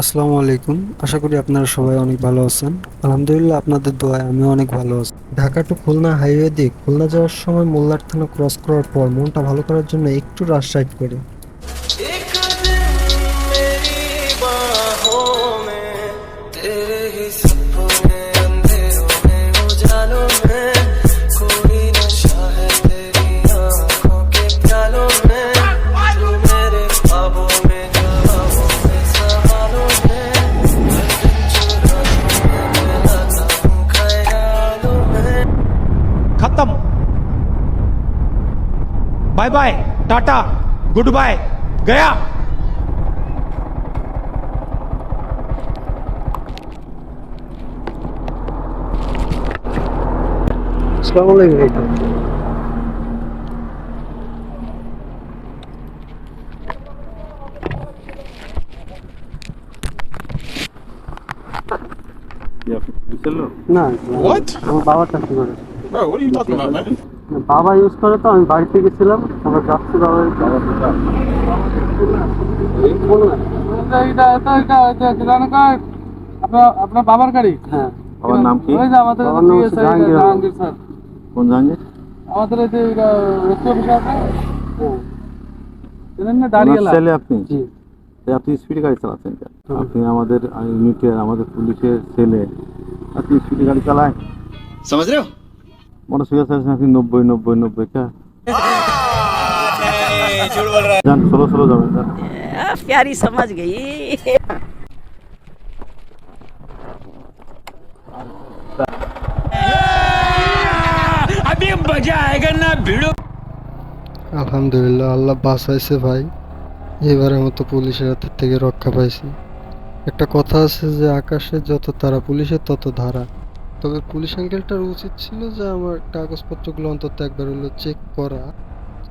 আসসালামু আলাইকুম। আশা করি আপনারা সবাই অনেক ভালো আছেন। আলহামদুলিল্লাহ আপনাদের দোয়ায় আমি অনেক ভালো আছি। ঢাকা টু খুলনা হাইওয়ে দিয়ে খুলনা যাওয়ার সময় মোল্লার থানা ক্রস করার পর মনটা ভালো করার জন্য একটু রাশ রাইড করি। खत्म। Bye bye tata good bye गया ना व्हाट हम बावत अस्तु বাবা ইউজ করে তো আমি বাড়িতে গেছিলাম আমরা যাচ্ছি বাবা আপনার বাবার গাড়ি হ্যাঁ। বাবার নাম কি? আমাদের কোন জাহাঙ্গীর? আমাদের এই যে হ্যাঁ। দাঁড়িয়ে ছেলে আপনি? জি। আপনি গাড়ি চালাচ্ছেন আপনি আমাদের আমাদের পুলিশের ছেলে। আপনি স্পিড গাড়ি চালায় সমাজ রে हो মনে সুযোগ আছে আপনি নব্বই নব্বই নব্বই কা যান ষোলো ষোলো যাবেন যান आ, प्यारी समझ गई আলহামদুলিল্লাহ আল্লাহ বাঁচাইছে ভাই এবারের মতো পুলিশের হাতের থেকে রক্ষা পাইছি একটা কথা আছে যে আকাশে যত তারা পুলিশের তত ধারা তবে পুলিশ আঙ্কেলটার উচিত ছিল যে আমার কাগজপত্রগুলো অন্তত একবার হলো চেক করা।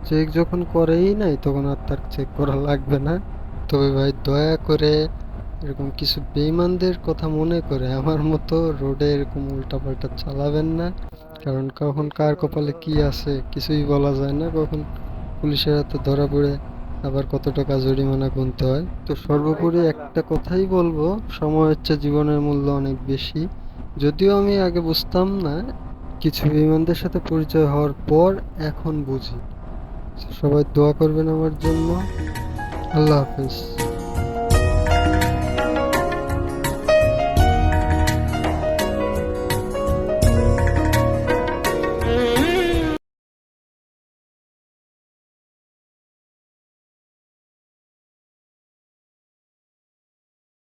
চেক যখন করেই নাই, তখন আর তার চেক করা লাগবে না। তবে ভাই, দয়া করে এরকম কিছু বেইমানদের কথা মনে করে আমার মতো রোডে এরকম উল্টাপাল্টা চালাবেন না। কারণ কখন কার কপালে কি আছে, কিছুই বলা যায় না। কখন পুলিশের হাতে ধরা পড়ে আবার কত টাকা জরিমানা গুনতে হয়। তো সর্বোপরি একটা কথাই বলব, সময় হচ্ছে জীবনের মূল্য অনেক বেশি। যদিও আমি আগে বুঝতাম না, কিছু বিমানদের সাথে পরিচয় হওয়ার পর এখন বুঝি। সবাই দোয়া করবেন আমার জন্য। আল্লাহ হাফেজ।